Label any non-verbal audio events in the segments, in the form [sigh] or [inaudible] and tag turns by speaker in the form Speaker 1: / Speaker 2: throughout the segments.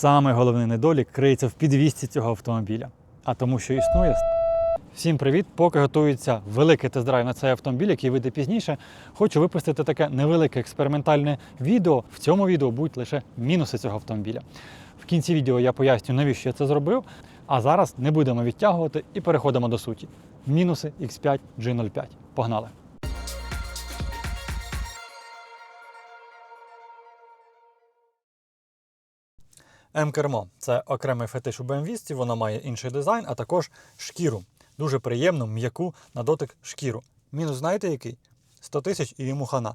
Speaker 1: Саме головний недолік криється в підвісці цього автомобіля. А тому, що існує. Всім привіт! Поки готується великий тест-драйв на цей автомобіль, який вийде пізніше, хочу випустити таке невелике експериментальне відео. В цьому відео будуть лише мінуси цього автомобіля. В кінці відео я поясню, навіщо я це зробив. А зараз не будемо відтягувати і переходимо до суті. Мінуси X5 G05. Погнали! М-кермо це окремий фетиш у BMW, воно має інший дизайн, а також шкіру. Дуже приємну, м'яку на дотик шкіру. Мінус знаєте який? 100 тисяч і йому хана.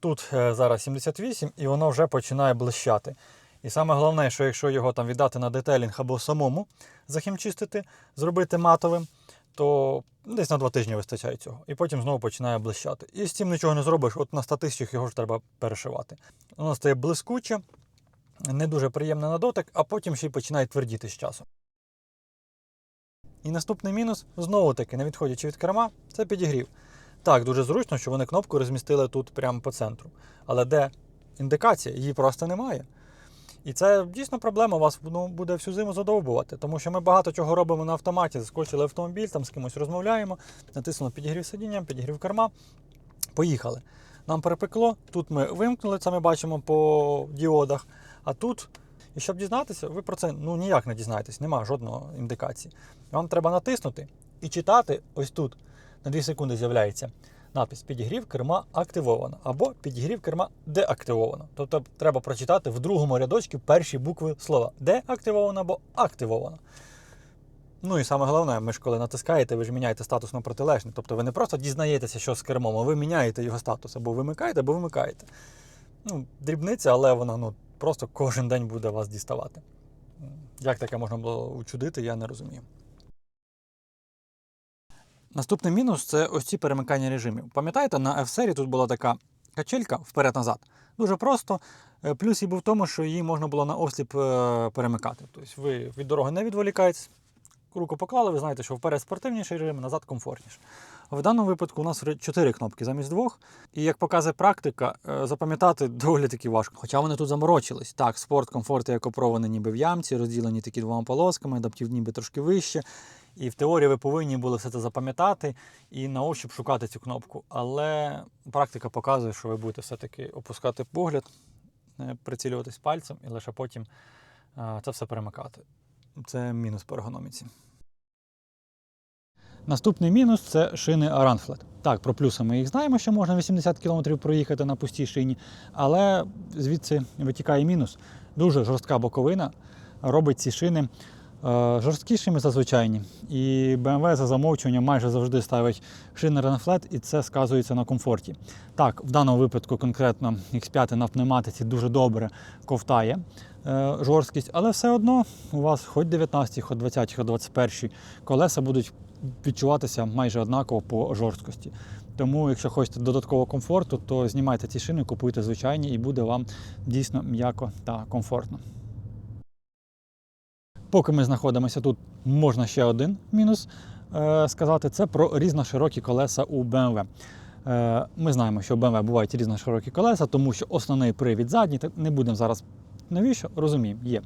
Speaker 1: Тут е, зараз 78 і воно вже починає блищати. І саме головне, що якщо його там віддати на детелінг або самому захімчистити, зробити матовим, то десь на два тижні вистачає цього. І потім знову починає блищати. І з цим нічого не зробиш, от на 100 тисячах його ж треба перешивати. Воно стає блискуче, не дуже приємне на дотик, а потім ще й починає твердіти з часом. І наступний мінус, знову таки, не відходячи від керма, це підігрів. Так, дуже зручно, що вони кнопку розмістили тут прямо по центру. Але де індикація? Її просто немає. І це дійсно проблема вас ну, буде всю зиму задовбувати, тому що ми багато чого робимо на автоматі, заскочили автомобіль, там з кимось розмовляємо, натиснули підігрів сидіння, підігрів керма. Поїхали. Нам перепекло, тут ми вимкнули, це ми бачимо по діодах. А тут, і щоб дізнатися, ви про це ну, ніяк не дізнаєтесь, немає жодної індикації. Вам треба натиснути і читати ось тут. На 2 секунди з'являється надпис Підігрів керма активовано або підігрів керма деактивовано. Тобто треба прочитати в другому рядочку перші букви слова деактивовано або активовано. Ну і саме головне, ми ж коли натискаєте, ви ж міняєте статус на протилежний. Тобто ви не просто дізнаєтеся, що з кермом, а ви міняєте його статус або вимикаєте, або вимикаєте. Ну, дрібниця, але вона ну, просто кожен день буде вас діставати. Як таке можна було учудити, я не розумію. Наступний мінус це ось ці перемикання режимів. Пам'ятаєте, на F-серії тут була така качелька вперед-назад. Дуже просто. Е, Плюс і був в тому, що її можна було на осліп е, перемикати. Тобто ви від дороги не відволікаєтесь, руку поклали, ви знаєте, що вперед спортивніший режим, назад комфортніше. В даному випадку у нас 4 кнопки замість двох. І як показує практика, е, запам'ятати [laughs] доволі таки важко. Хоча вони тут заморочились. Так, спорт, комфорт і екопрони ніби в ямці, розділені такі двома полосками, адаптив ніби трошки вище. І в теорії ви повинні були все це запам'ятати і на ощуп шукати цю кнопку. Але практика показує, що ви будете все-таки опускати погляд, е, прицілюватись пальцем і лише потім е, це все перемикати. Це мінус по ергономіці. Наступний мінус це шини Aranflat. Так, про плюси ми їх знаємо, що можна 80 км проїхати на пустій шині, але звідси витікає мінус. Дуже жорстка боковина робить ці шини е, жорсткішими за звичайні. І BMW за замовчуванням майже завжди ставить шини Aranflat, і це сказується на комфорті. Так, в даному випадку конкретно X5 на пневматиці дуже добре ковтає е, жорсткість, але все одно у вас хоч 19, хоч 20, хоч 21 колеса будуть відчуватися майже однаково по жорсткості. Тому, якщо хочете додаткового комфорту, то знімайте ці шини, купуйте звичайні і буде вам дійсно м'яко та комфортно. Поки ми знаходимося тут, можна ще один мінус е, сказати: це про різноширокі колеса у BMW. Е, Ми знаємо, що у BMW бувають різноширокі колеса, тому що основний привід задній, не будемо зараз навіщо, розуміємо, є.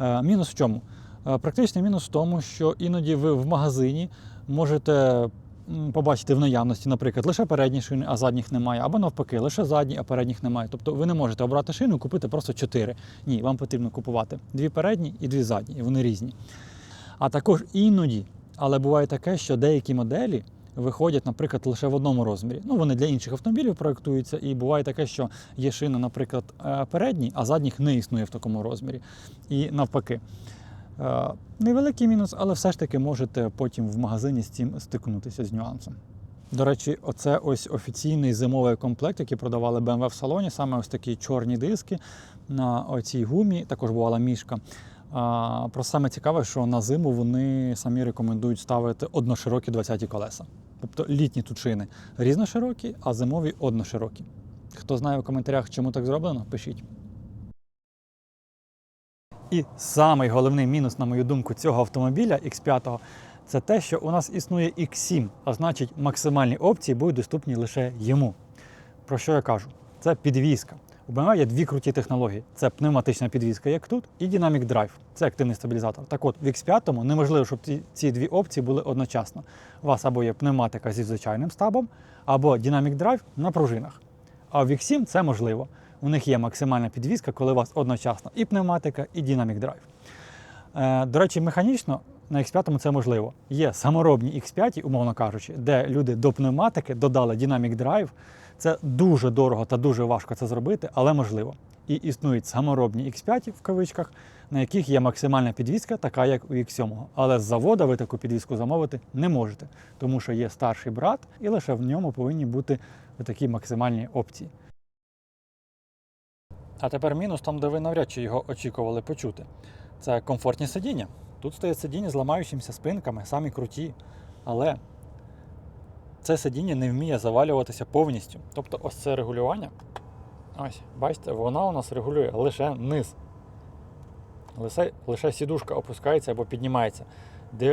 Speaker 1: Е, Мінус в чому? Е, Практичний мінус в тому, що іноді ви в магазині можете побачити в наявності, наприклад, лише передні шини, а задніх немає, або навпаки, лише задні, а передніх немає. Тобто ви не можете обрати шину і купити просто чотири. Ні, вам потрібно купувати дві передні і дві задні, і вони різні. А також іноді, але буває таке, що деякі моделі виходять, наприклад, лише в одному розмірі. Ну, вони для інших автомобілів проектуються, і буває таке, що є шина, наприклад, е, передні, а задніх не існує в такому розмірі. І навпаки. Е, Невеликий мінус, але все ж таки можете потім в магазині з цим стикнутися з нюансом. До речі, оце ось офіційний зимовий комплект, який продавали BMW в салоні, саме ось такі чорні диски на оцій гумі, також бувала мішка. А, Про саме цікаве, що на зиму вони самі рекомендують ставити одноширокі 20-ті колеса. Тобто літні тут шини різноширокі, а зимові одноширокі. Хто знає в коментарях, чому так зроблено, пишіть. І самий головний мінус, на мою думку, цього автомобіля X5 це те, що у нас існує X7, а значить максимальні опції будуть доступні лише йому. Про що я кажу? Це підвізка. У BMW є дві круті технології: це пневматична підвізка, як тут, і Dynamic Drive. Це активний стабілізатор. Так от, в X5 неможливо, щоб ці, ці дві опції були одночасно. У вас або є пневматика зі звичайним стабом, або Dynamic Drive на пружинах. А в X7 це можливо. У них є максимальна підвізка, коли у вас одночасно і пневматика, і Dynamic Drive. Е, До речі, механічно на X5 це можливо. Є саморобні X5, умовно кажучи, де люди до пневматики додали Dynamic Drive. Це дуже дорого та дуже важко це зробити, але можливо. І існують саморобні X5 в кавичках, на яких є максимальна підвізка, така як у X7. Але з завода ви таку підвізку замовити не можете, тому що є старший брат, і лише в ньому повинні бути такі максимальні опції. А тепер мінус там, де ви навряд чи його очікували почути. Це комфортні сидіння. Тут стоять сидіння з ламаючимися спинками, самі круті. Але це сидіння не вміє завалюватися повністю. Тобто ось це регулювання. Ось, бачите, вона у нас регулює лише низ. Лише, лише сідушка опускається або піднімається.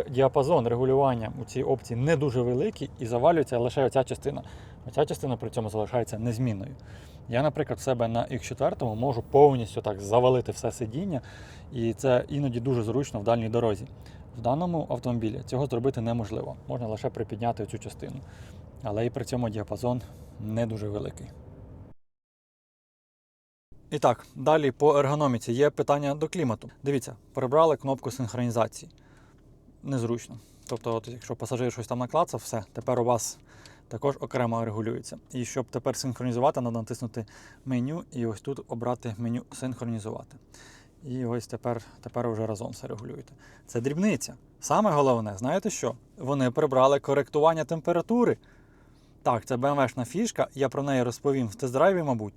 Speaker 1: Діапазон регулювання у цій опції не дуже великий і завалюється лише оця частина. Оця частина при цьому залишається незмінною. Я, наприклад, в себе на X4 можу повністю так завалити все сидіння, і це іноді дуже зручно в дальній дорозі. В даному автомобілі цього зробити неможливо. Можна лише припідняти цю частину. Але і при цьому діапазон не дуже великий. І так, далі по ергономіці є питання до клімату. Дивіться, прибрали кнопку синхронізації. Незручно. Тобто, от, якщо пасажир щось там наклацав, все, тепер у вас також окремо регулюється. І щоб тепер синхронізувати, треба натиснути меню і ось тут обрати меню синхронізувати. І ось тепер, тепер вже разом все регулюєте. Це дрібниця. Саме головне, знаєте що? Вони прибрали коректування температури. Так, це BMW-шна фішка, я про неї розповім в тест-драйві, мабуть.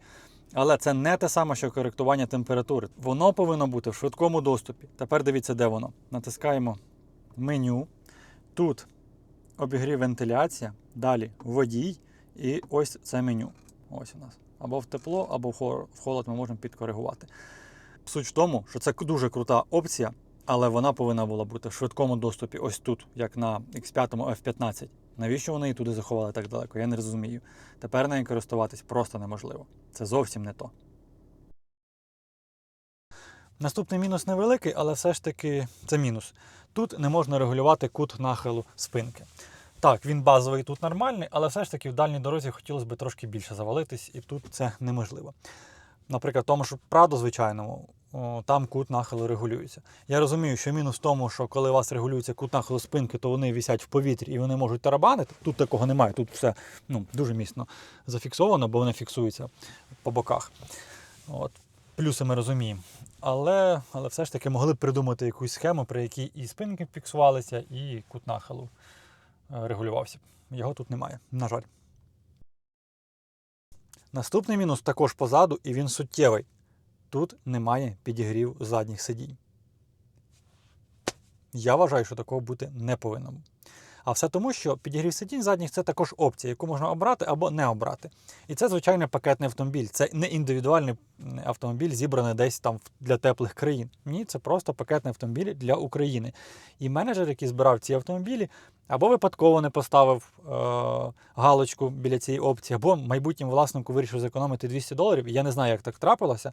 Speaker 1: Але це не те саме, що коректування температури. Воно повинно бути в швидкому доступі. Тепер дивіться, де воно. Натискаємо меню. Тут обігрів вентиляція, далі водій, і ось це меню. Ось у нас. Або в тепло, або в холод ми можемо підкоригувати. Суть в тому, що це дуже крута опція, але вона повинна була бути в швидкому доступі ось тут, як на X5 F15. Навіщо вони її туди заховали так далеко? Я не розумію. Тепер нею користуватись просто неможливо. Це зовсім не то. Наступний мінус невеликий, але все ж таки це мінус. Тут не можна регулювати кут нахилу спинки. Так, він базовий тут нормальний, але все ж таки в дальній дорозі хотілося б трошки більше завалитись, і тут це неможливо. Наприклад, в тому ж Прадо звичайному, там кут нахилу регулюється. Я розумію, що мінус в тому, що коли у вас регулюється кут нахилу спинки, то вони висять в повітрі і вони можуть тарабанити. Тут такого немає, тут все ну, дуже міцно зафіксовано, бо вони фіксуються по боках. От. Плюси ми розуміємо. Але, але все ж таки могли б придумати якусь схему, при якій і спинки фіксувалися, і кут нахилу е, регулювався. Його тут немає, на жаль. Наступний мінус також позаду, і він суттєвий. Тут немає підігрів задніх сидінь. Я вважаю, що такого бути не повинно. А все тому, що підігрів сидінь задніх це також опція, яку можна обрати або не обрати. І це звичайний пакетний автомобіль. Це не індивідуальний автомобіль, зібраний десь там для теплих країн. Ні, це просто пакетний автомобіль для України. І менеджер, який збирав ці автомобілі, або випадково не поставив е- галочку біля цієї опції, або майбутнім власнику вирішив зекономити 200 доларів. Я не знаю, як так трапилося.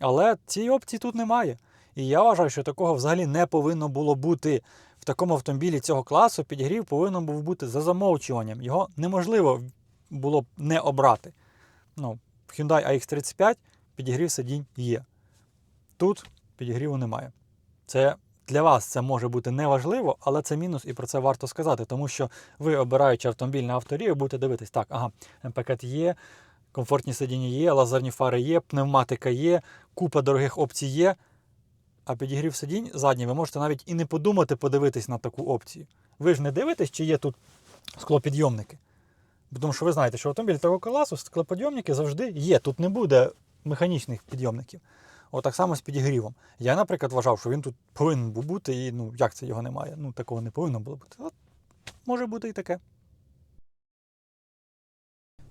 Speaker 1: Але цієї опції тут немає. І я вважаю, що такого взагалі не повинно було бути. В такому автомобілі цього класу підігрів повинен був бути за замовчуванням. Його неможливо було б не обрати. Ну, Hyundai AX35 підігрів сидінь є. Тут підігріву немає. Це для вас це може бути неважливо, але це мінус, і про це варто сказати, тому що ви, обираючи автомобіль на авторію, будете дивитись, так, ага, МПК є, комфортні сидіння є, лазерні фари є, пневматика є, купа дорогих опцій є. А підігрів сидінь задній, ви можете навіть і не подумати подивитись на таку опцію. Ви ж не дивитесь, чи є тут склопідйомники. Тому що ви знаєте, що автомобіль такого класу склопідйомники завжди є. Тут не буде механічних підйомників. Отак само з підігрівом. Я, наприклад, вважав, що він тут повинен був бути, і ну як це його немає? Ну такого не повинно було бути. От може бути і таке.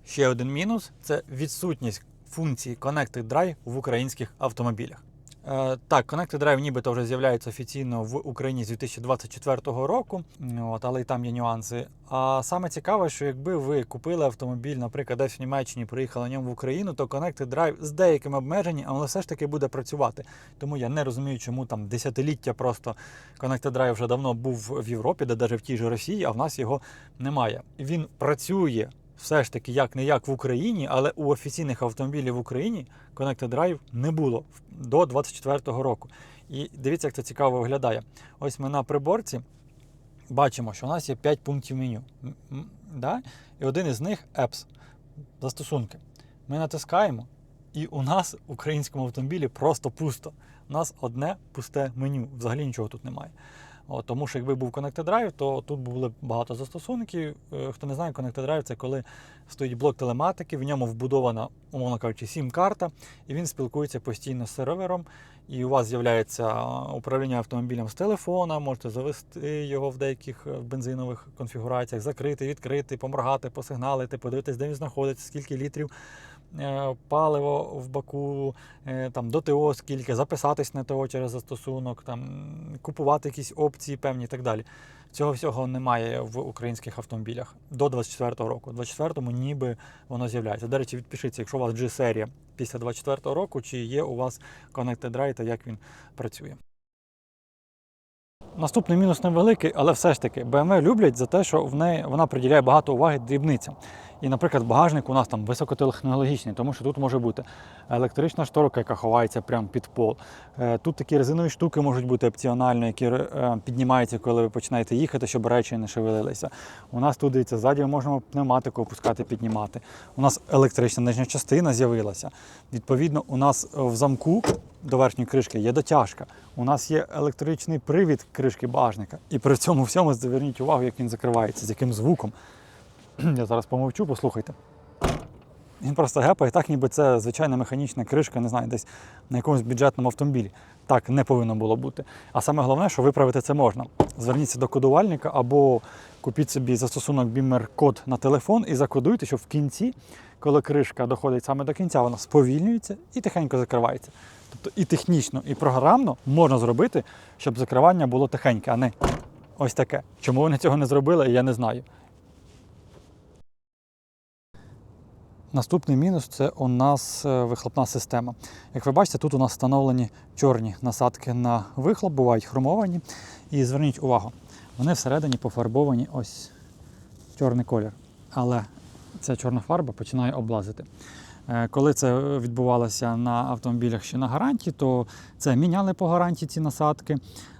Speaker 1: Ще один мінус це відсутність функції Connected Drive в українських автомобілях. Е, так, Connected Drive нібито вже з'являється офіційно в Україні з 2024 року, от, але й там є нюанси. А саме цікаве, що якби ви купили автомобіль, наприклад, десь в Німеччині, приїхали на ньому в Україну, то Connected Drive з деякими обмеженнями, але все ж таки буде працювати. Тому я не розумію, чому там десятиліття просто Connected Drive вже давно був в Європі, де навіть в тій же Росії, а в нас його немає. Він працює все ж таки як не як в Україні, але у офіційних автомобілів в Україні Connected Drive не було до 2024 року. І дивіться, як це цікаво виглядає. Ось ми на приборці бачимо, що у нас є 5 пунктів меню. Да? І один із них Apps, застосунки. Ми натискаємо, і у нас в українському автомобілі просто пусто. У нас одне пусте меню, взагалі нічого тут немає. От, тому що якби був Connected Drive, то тут були багато застосунків. Е, Хто не знає, Connected Drive це коли стоїть блок телематики, в ньому вбудована, умовно кажучи, сім-карта, і він спілкується постійно з сервером. І у вас з'являється управління автомобілем з телефона, можете завести його в деяких е, бензинових конфігураціях, закрити, відкрити, поморгати, посигналити, подивитись, де він знаходиться, скільки літрів паливо в баку, е, там до ТО скільки, записатись на ТО через застосунок, там купувати якісь опції певні і так далі. Цього всього немає в українських автомобілях до 24-го року. У 24-му ніби воно з'являється. До речі, відпишіться, якщо у вас G-серія після 24-го року, чи є у вас Connected Drive та як він працює. Наступний мінус невеликий, але все ж таки BMW люблять за те, що в неї вона приділяє багато уваги дрібницям. І, наприклад, багажник у нас там високотехнологічний, тому що тут може бути електрична шторка, яка ховається прямо під пол. Е, Тут такі резинові штуки можуть бути опціональні, які е, піднімаються, коли ви починаєте їхати, щоб речі не шевелилися. У нас тут дивіться, ззаді ми можемо пневматику опускати, піднімати. У нас електрична нижня частина з'явилася. Відповідно, у нас е, в замку до верхньої кришки є дотяжка. У нас є електричний привід кришки багажника. І при цьому всьому зверніть увагу, як він закривається, з яким звуком. [clears throat] Я зараз помовчу, послухайте. Він просто гепає, так ніби це звичайна механічна кришка, не знаю, десь на якомусь бюджетному автомобілі. Так не повинно було бути. А саме головне, що виправити це можна. Зверніться до кодувальника або купіть собі застосунок Beamer код на телефон і закодуйте, що в кінці, коли кришка доходить саме до кінця, вона сповільнюється і тихенько закривається. Тобто і технічно, і програмно можна зробити, щоб закривання було тихеньке, а не ось таке. Чому вони цього не зробили, я не знаю. Наступний мінус це у нас е, вихлопна система. Як ви бачите, тут у нас встановлені чорні насадки на вихлоп, бувають хромовані. І зверніть увагу, вони всередині пофарбовані ось чорний колір. Але ця чорна фарба починає облазити. Е, Коли це відбувалося на автомобілях ще на гарантії, то це міняли по гарантії ці насадки.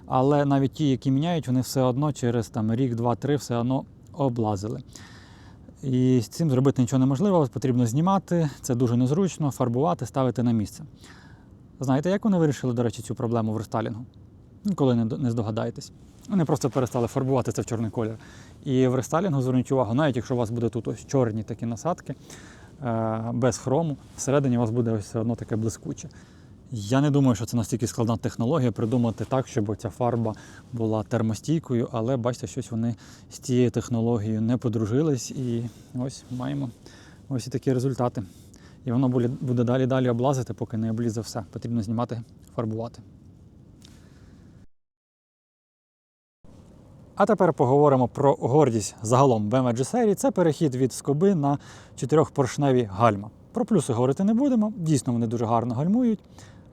Speaker 1: Але навіть ті, які міняють, вони все одно через там, рік, два, три все одно облазили. І з цим зробити нічого неможливо, потрібно знімати, це дуже незручно, фарбувати, ставити на місце. Знаєте, як вони вирішили, до речі, цю проблему в рестайлінгу? Ніколи не, до- здогадаєтесь. Вони просто перестали фарбувати це в чорний колір. І в рестайлінгу зверніть увагу, навіть якщо у вас буде тут ось чорні такі насадки е, без хрому, всередині у вас буде ось все одно таке блискуче. Я не думаю, що це настільки складна технологія придумати так, щоб ця фарба була термостійкою, але бачите, щось вони з цією технологією не подружились, і ось маємо ось і такі результати. І воно буде, далі далі облазити, поки не облізе все. Потрібно знімати, фарбувати. А тепер поговоримо про гордість загалом BMW G-серії. Це перехід від скоби на чотирьохпоршневі гальма. Про плюси говорити не будемо. Дійсно, вони дуже гарно гальмують.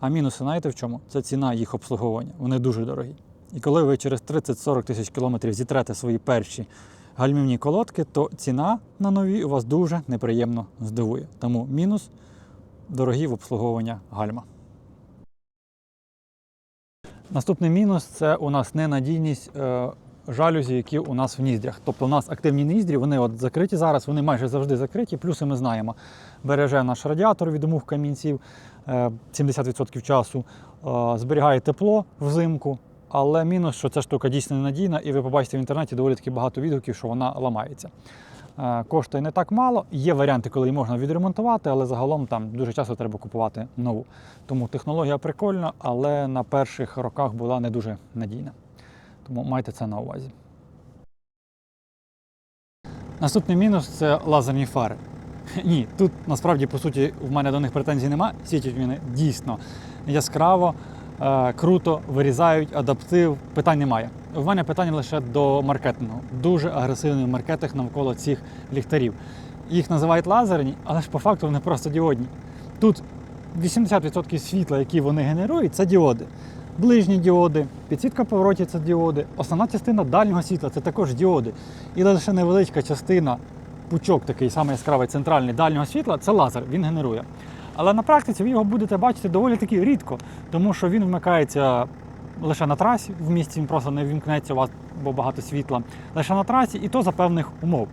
Speaker 1: А мінуси знаєте в чому? Це ціна їх обслуговування. Вони дуже дорогі. І коли ви через 30-40 тисяч кілометрів зітрете свої перші гальмівні колодки, то ціна на нові у вас дуже неприємно здивує. Тому мінус дорогі в обслуговування гальма. Наступний мінус це у нас ненадійність е, жалюзі, які у нас в ніздрях. Тобто у нас активні ніздрі, вони от закриті зараз, вони майже завжди закриті. Плюси ми знаємо. Береже наш радіатор від мух камінців 70% часу, е, зберігає тепло взимку. Але мінус, що ця штука дійсно ненадійна, і ви побачите в інтернеті доволі таки багато відгуків, що вона ламається. Е, Коштує не так мало. Є варіанти, коли її можна відремонтувати, але загалом там дуже часто треба купувати нову. Тому технологія прикольна, але на перших роках була не дуже надійна. Тому майте це на увазі. Наступний мінус це лазерні фари. Ні, тут насправді по суті в мене до них претензій нема. Світять вони дійсно яскраво, е, круто вирізають, адаптив. Питань немає. У мене питання лише до маркетингу. Дуже агресивний маркетинг навколо цих ліхтарів. Їх називають лазерні, але ж по факту вони просто діодні. Тут 80% світла, які вони генерують, це діоди. Ближні діоди, підсвітка повороті це діоди, основна частина дальнього світла це також діоди. І лише невеличка частина, пучок такий самий яскравий центральний дальнього світла це лазер, він генерує. Але на практиці ви його будете бачити доволі таки рідко, тому що він вмикається лише на трасі, в місті він просто не вімкнеться у вас, бо багато світла. Лише на трасі, і то за певних умов.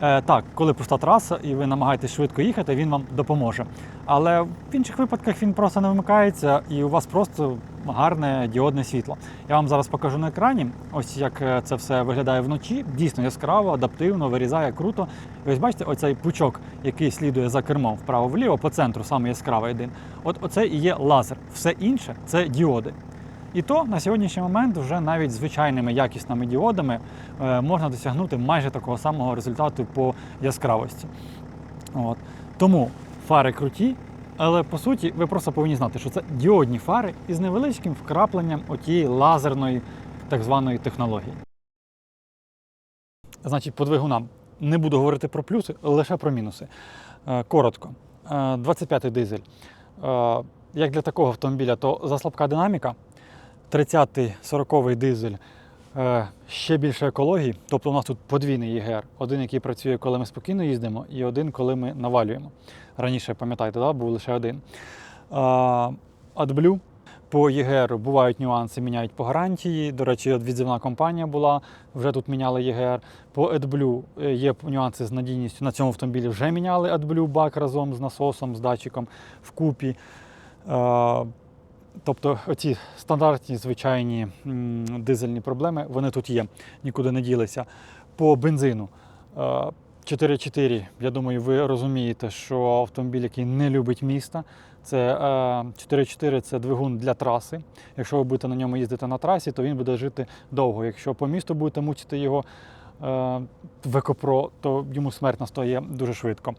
Speaker 1: Е, так, коли пуста траса і ви намагаєтесь швидко їхати, він вам допоможе. Але в інших випадках він просто не вимикається і у вас просто гарне діодне світло. Я вам зараз покажу на екрані, ось як е, це все виглядає вночі. Дійсно яскраво, адаптивно, вирізає круто. І ось бачите, оцей пучок, який слідує за кермом вправо-вліво, по центру, саме яскравий один. От оце і є лазер. Все інше це діоди. І то на сьогоднішній момент вже навіть звичайними якісними діодами е, можна досягнути майже такого самого результату по яскравості. От. Тому фари круті, але по суті ви просто повинні знати, що це діодні фари із невеличким вкрапленням отієї лазерної так званої технології. Значить, по двигунам не буду говорити про плюси, лише про мінуси. Е, Коротко. Е, 25-й дизель. Е, Як для такого автомобіля, то заслабка динаміка. 30-й 40-й дизель е, ще більше екології. Тобто у нас тут подвійний ЄГР. Один, який працює, коли ми спокійно їздимо, і один, коли ми навалюємо. Раніше, пам'ятаєте, да, був лише один. А, AdBlue по ЄГР бувають нюанси, міняють по гарантії. До речі, відзивна компанія була, вже тут міняли ЄГР. По AdBlue е, є нюанси з надійністю. На цьому автомобілі вже міняли AdBlue бак разом з насосом, з датчиком вкупі. Е, Тобто оці стандартні звичайні дизельні проблеми, вони тут є, нікуди не ділися. По бензину е, 4.4, я думаю, ви розумієте, що автомобіль, який не любить міста, це е, 4.4 це двигун для траси. Якщо ви будете на ньому їздити на трасі, то він буде жити довго. Якщо по місту будете мучити його е, в екопро, то йому смерть настає дуже швидко.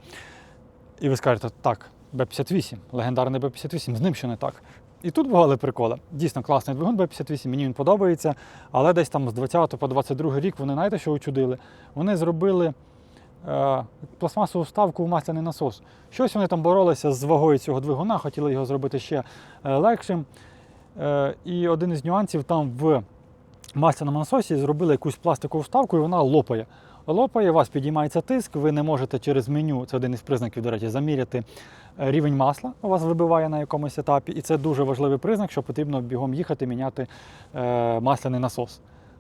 Speaker 1: І ви скажете, так, Б-58, легендарний Б-58, з ним що не так. І тут бували приколи. Дійсно класний двигун Б-58, мені він подобається. Але десь там з 20 по 22 рік вони знаєте, що учудили? Вони зробили е, пластмасову вставку в масляний насос. Щось вони там боролися з вагою цього двигуна, хотіли його зробити ще е, легшим. Е, і один із нюансів там в масляному насосі зробили якусь пластикову вставку, і вона лопає. Лопає, у вас підіймається тиск, ви не можете через меню, це один із признаків, до речі, заміряти е, рівень масла, у вас вибиває на якомусь етапі. І це дуже важливий признак, що потрібно бігом їхати, міняти е, масляний насос.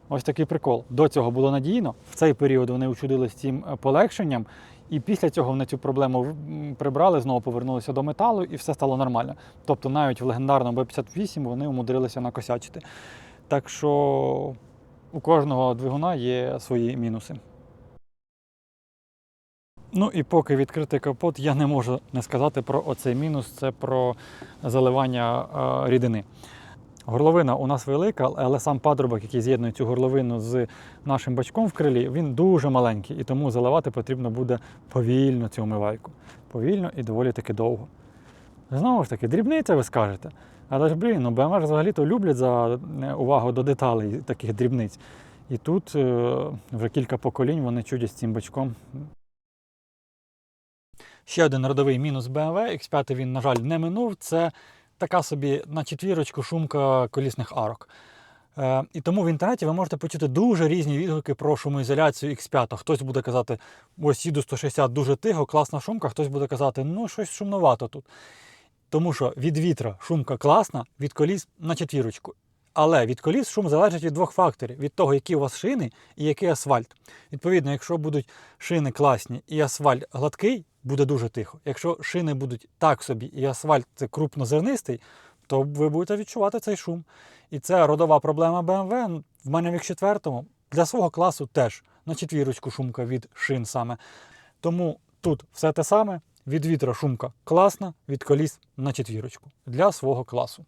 Speaker 1: Ось такий прикол. До цього було надійно. В цей період вони учудили з цим е, полегшенням, і після цього вони цю проблему прибрали, знову повернулися до металу, і все стало нормально. Тобто навіть в легендарному Б-58 вони умудрилися накосячити. Так що у кожного двигуна є свої мінуси. Ну і поки відкритий капот, я не можу не сказати про оцей мінус це про заливання рідини. Горловина у нас велика, але сам падрубок, який з'єднує цю горловину з нашим бачком в крилі, він дуже маленький, і тому заливати потрібно буде повільно цю омивайку. Повільно і доволі таки довго. Знову ж таки, дрібниця, ви скажете. Але ж, блін, ну BMW взагалі-то люблять за е, увагу до деталей таких дрібниць. І тут е, вже кілька поколінь вони чудять з цим бачком. Ще один родовий мінус BMW, X5 він, на жаль, не минув. Це така собі на четвірочку шумка колісних арок. Е, і тому в інтернеті ви можете почути дуже різні відгуки про шумоізоляцію X5. Хтось буде казати, ось їду 160 дуже тихо, класна шумка, хтось буде казати, ну щось шумновато тут. Тому що від вітра шумка класна, від коліс на четвірочку. Але від коліс шум залежить від двох факторів: від того, які у вас шини і який асфальт. Відповідно, якщо будуть шини класні і асфальт гладкий, буде дуже тихо. Якщо шини будуть так собі, і асфальт це крупнозернистий, то ви будете відчувати цей шум. І це родова проблема BMW. В мене в X4 для свого класу теж на четвірочку шумка від шин саме. Тому тут все те саме. Від вітра шумка класна, від коліс на четвірочку для свого класу.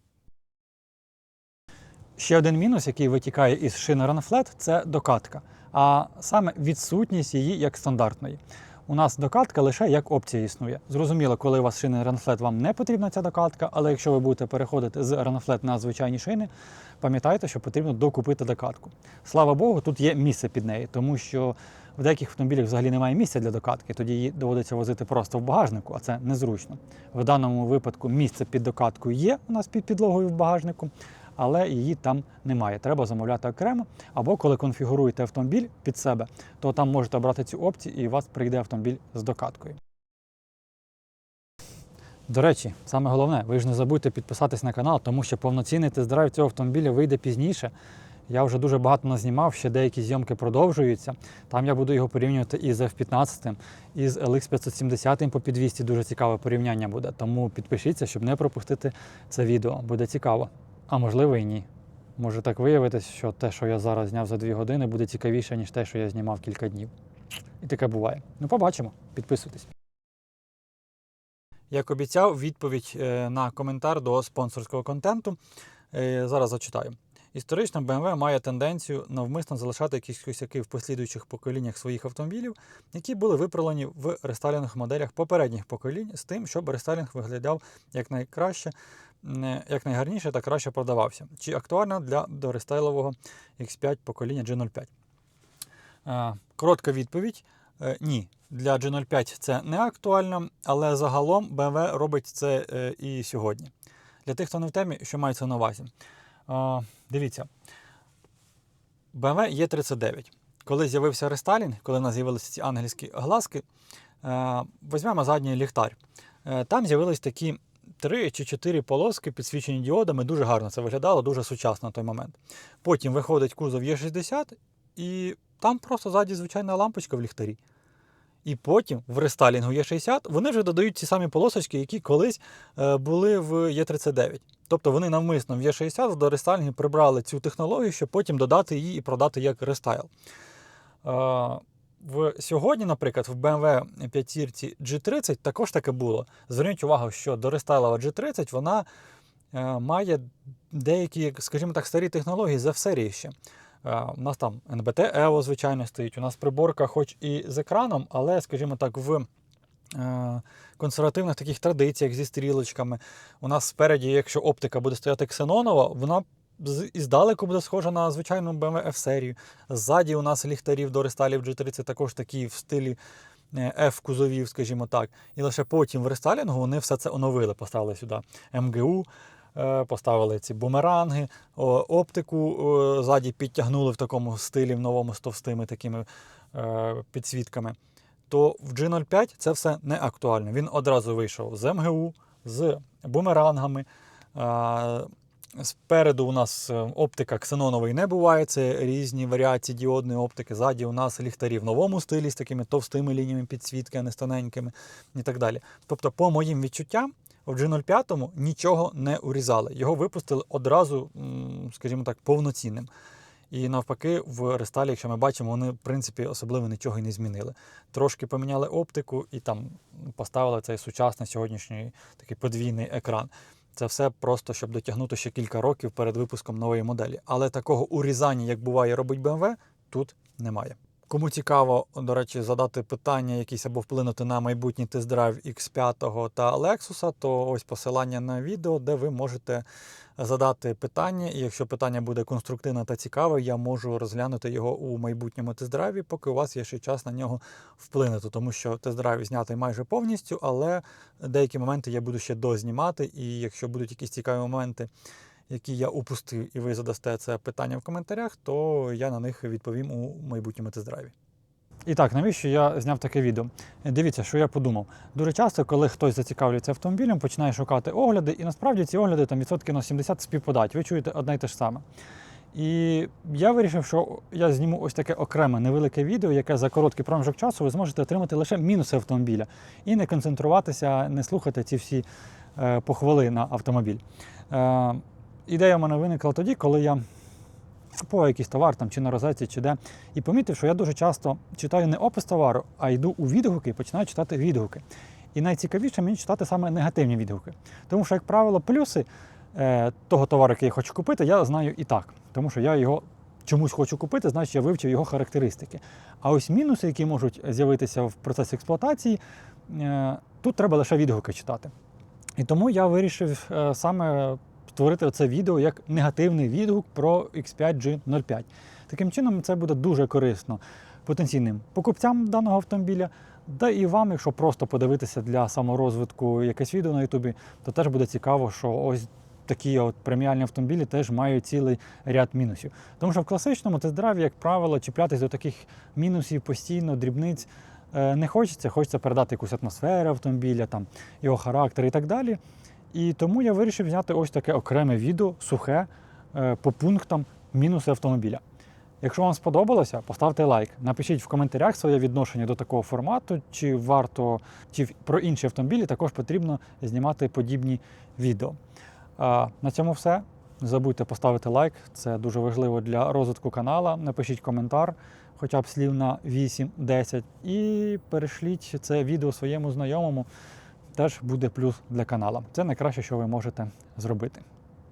Speaker 1: Ще один мінус, який витікає із шини Runflat, це докатка, а саме відсутність її як стандартної. У нас докатка лише як опція існує. Зрозуміло, коли у вас шини Renflet, вам не потрібна ця докатка, але якщо ви будете переходити з Renflet на звичайні шини, пам'ятайте, що потрібно докупити докатку. Слава Богу, тут є місце під неї, тому що в деяких автомобілях взагалі немає місця для докатки, тоді її доводиться возити просто в багажнику, а це незручно. В даному випадку місце під докаткою є у нас під підлогою в багажнику, але її там немає. Треба замовляти окремо. Або коли конфігуруєте автомобіль під себе, то там можете обрати цю опцію і у вас прийде автомобіль з докаткою. До речі, саме головне, ви ж не забудьте підписатись на канал, тому що повноцінний тест-драйв цього автомобіля вийде пізніше. Я вже дуже багато назнімав, ще деякі зйомки продовжуються. Там я буду його порівнювати із F15, із LX 570 по 200. Дуже цікаве порівняння буде. Тому підпишіться, щоб не пропустити це відео. Буде цікаво. А можливо і ні. Може так виявитися, що те, що я зараз зняв за 2 години, буде цікавіше, ніж те, що я знімав кілька днів. І таке буває. Ну, побачимо. Підписуйтесь. Як обіцяв, відповідь е, на коментар до спонсорського контенту. Е, Зараз зачитаю. Історично BMW має тенденцію навмисно залишати якісь косяки в послідуючих поколіннях своїх автомобілів, які були виправлені в рестайлінгових моделях попередніх поколінь, з тим, щоб рестайлінг виглядав якнайкраще, якнайгарніше та краще продавався. Чи актуально для дорестайлового X5 покоління G05? Е, Коротка відповідь: Е, ні. Для G05 це не актуально, але загалом BMW робить це е, і сьогодні. Для тих, хто не в темі, що мається на увазі. Дивіться, BMW E39. Коли з'явився рестайлінг, коли в нас з'явилися ці ангельські глазки, е, візьмемо задній ліхтар. Е, Там з'явились такі три чи чотири полоски, підсвічені діодами. Дуже гарно це виглядало, дуже сучасно на той момент. Потім виходить кузов Е60, і там просто ззаді звичайна лампочка в ліхтарі. І потім в рестайлінгу Е60 вони вже додають ті самі полосочки, які колись е, були в Е39. Тобто вони навмисно в Е60 до рестайлінгу прибрали цю технологію, щоб потім додати її і продати як рестайл. Е, в сьогодні, наприклад, в BMW 5 G30 також таке було. Зверніть увагу, що дорестайлова G30 вона е, має деякі, скажімо так, старі технології з F-серії ще. Е, У нас там NBT EVO, звичайно, стоїть. У нас приборка, хоч і з екраном, але, скажімо так, в е, консервативних таких традиціях зі стрілочками. У нас спереді, якщо оптика буде стояти ксенонова, вона з- іздалеку буде схожа на звичайну BMW F-серію. Ззаді у нас ліхтарів до рестайлів G30 також такі в стилі е, F кузовів, скажімо так. І лише потім в рестайлінгу вони все це оновили, поставили сюди МГУ, поставили ці бумеранги, оптику е, ззаді підтягнули в такому стилі, в новому з товстими такими е, підсвітками. То в G05 це все не актуально. Він одразу вийшов з МГУ, з бумерангами. Е, Спереду у нас е, оптика ксенонової не буває, це різні варіації діодної оптики. Ззаді у нас ліхтарі в новому стилі з такими товстими лініями підсвітки, а не тоненькими і так далі. Тобто, по моїм відчуттям, в G05 нічого не урізали. Його випустили одразу, скажімо так, повноцінним. І навпаки, в рестайлі, якщо ми бачимо, вони в принципі особливо нічого й не змінили. Трошки поміняли оптику і там поставили цей сучасний сьогоднішній такий подвійний екран. Це все просто, щоб дотягнути ще кілька років перед випуском нової моделі. Але такого урізання, як буває, робить BMW, тут немає. Кому цікаво, до речі, задати питання якісь або вплинути на майбутній тест-драйв X5 та Lexus, то ось посилання на відео, де ви можете задати питання. І якщо питання буде конструктивне та цікаве, я можу розглянути його у майбутньому тест-драйві, поки у вас є ще час на нього вплинути, тому що тест-драйв знятий майже повністю, але деякі моменти я буду ще дознімати. І якщо будуть якісь цікаві моменти, які я упустив, і ви задасте це питання в коментарях, то я на них відповім у майбутньому тест-драйві. І так, навіщо я зняв таке відео? Дивіться, що я подумав. Дуже часто, коли хтось зацікавлюється автомобілем, починає шукати огляди, і насправді ці огляди там відсотки на 70 співпадають. Ви чуєте одне й те ж саме. І я вирішив, що я зніму ось таке окреме невелике відео, яке за короткий проміжок часу ви зможете отримати лише мінуси автомобіля і не концентруватися, не слухати ці всі е, похвали на автомобіль. Ідея в мене виникла тоді, коли я купував якийсь товар там, чи на розетці, чи де, і помітив, що я дуже часто читаю не опис товару, а йду у відгуки і починаю читати відгуки. І найцікавіше мені читати саме негативні відгуки. Тому що, як правило, плюси е, того товару, який я хочу купити, я знаю і так, тому що я його чомусь хочу купити, значить я вивчив його характеристики. А ось мінуси, які можуть з'явитися в процесі експлуатації, е, тут треба лише відгуки читати. І тому я вирішив е, саме створити це відео як негативний відгук про X5G05. Таким чином, це буде дуже корисно потенційним покупцям даного автомобіля. Да і вам, якщо просто подивитися для саморозвитку якесь відео на Ютубі, то теж буде цікаво, що ось такі от преміальні автомобілі теж мають цілий ряд мінусів. Тому що в класичному тест-драйві, як правило, чіплятись до таких мінусів постійно, дрібниць е, не хочеться. Хочеться передати якусь атмосферу автомобіля, там, його характер і так далі. І тому я вирішив зняти ось таке окреме відео, сухе, е, по пунктам мінуси автомобіля. Якщо вам сподобалося, поставте лайк. Напишіть в коментарях своє відношення до такого формату, чи варто, чи про інші автомобілі також потрібно знімати подібні відео. На цьому все. Не забудьте поставити лайк, це дуже важливо для розвитку канала. Напишіть коментар, хоча б слів на 8-10, і перешліть це відео своєму знайомому. Теж буде плюс для канала. Це найкраще, що ви можете зробити.